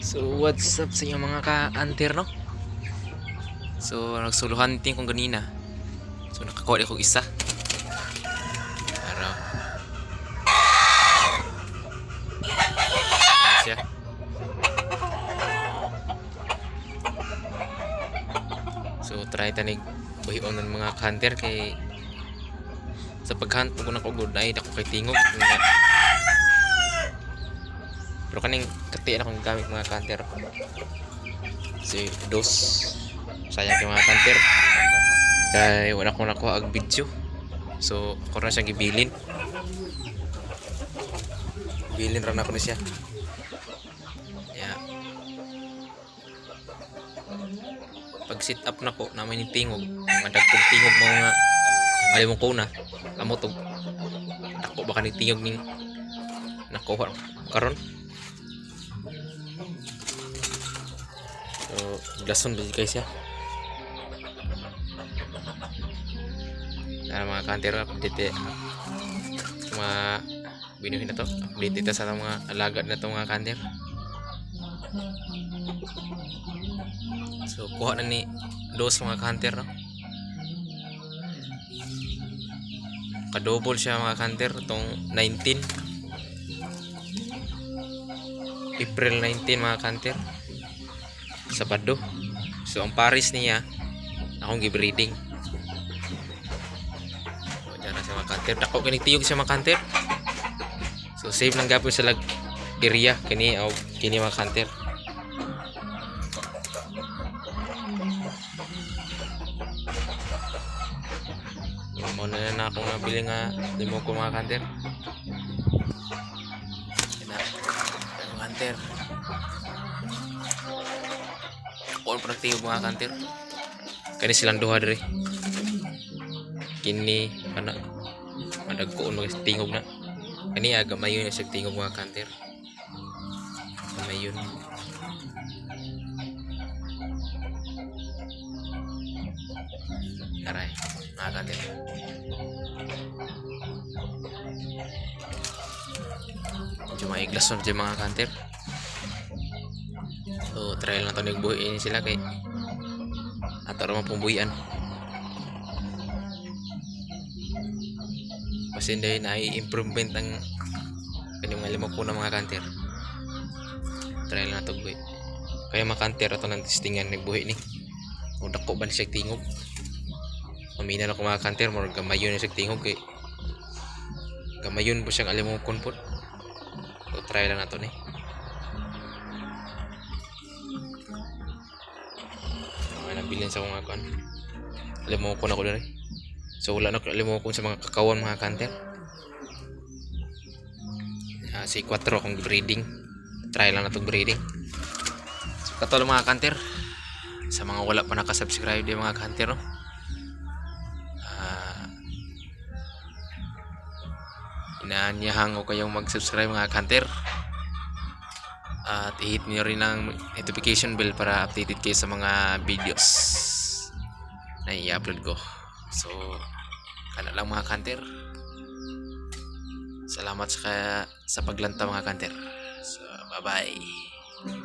So what's up sa inyo mga ka-antir no? So nagsolo hunting kong ganina. So nakakuha ako isa. Araw. Siya. So try tanig buhion ng mga hunter kay sa paghunt ko na ko good ay ako kay tingog nga pero kaning kati na akong gamit mga counter. Si dos. Sayang kay mga counter. Kay wala ko nakuha ang video. So, ako na siyang gibilin. Bilin ra na ko siya. Yeah. Pag sit up na ko, namin yung tingog. Mga dagkong tingog mo nga. Alam mo ko na. Amo to. Ako baka ni tingog ning nakuha karon. So, glason ba guys ya? Nah, mga kanter update eh. Mga binuhin na to. Update ito sa mga alagad na to mga kanter. So, kuha na ni dos mga kanter no. Kadouble siya mga kanter itong 19 April 19 mga kanter Sabado. So ang Paris niya akong gibreeding. O dyan na sa mga kanter. Dako kini tiyog sa mga kanter. So save lang gapon sa lag area kini o kini mga kanter. Mo na na akong nabili nga limo ko mga kanter. Kanter. Ako ang praktiyo mga kanter. Kani silang duha diri. Kini ana madagko mga tingog na. Kani aga mayon na siya tingog mga kanter. Mayon. Aray, mga kanter. Medyo maiglas na dyan mga kanter. So, trial na to nagbuhiin sila kay ato ra pumbuhian. Kasi hindi na improvement ang kanyang limok po ng mga kanter. Trial na to buhi. Kaya mga kanter ato ng testingan nagbuhi ni. Kung dako ba siya tingog. Mamina na ko mga kanter, mo gamayon siya tingog kay gamayon po siyang alimokon po. So, try lang na to ni. mga nabilin sa mga kan limokon ako diri? So wala na ko limokon sa mga kakawan mga kanter Ah, si 4 akong breeding. Try lang na itong breeding. So katulad mga kanter sa mga wala pa nakasubscribe di mga kanter no Ah, inaanyahan ko kayong mag-subscribe mga kanter at i-hit nyo rin ang notification bell para updated kayo sa mga videos na i-upload ko. So kana lang mga kanter. Salamat sa, sa paglanta mga kanter. So bye bye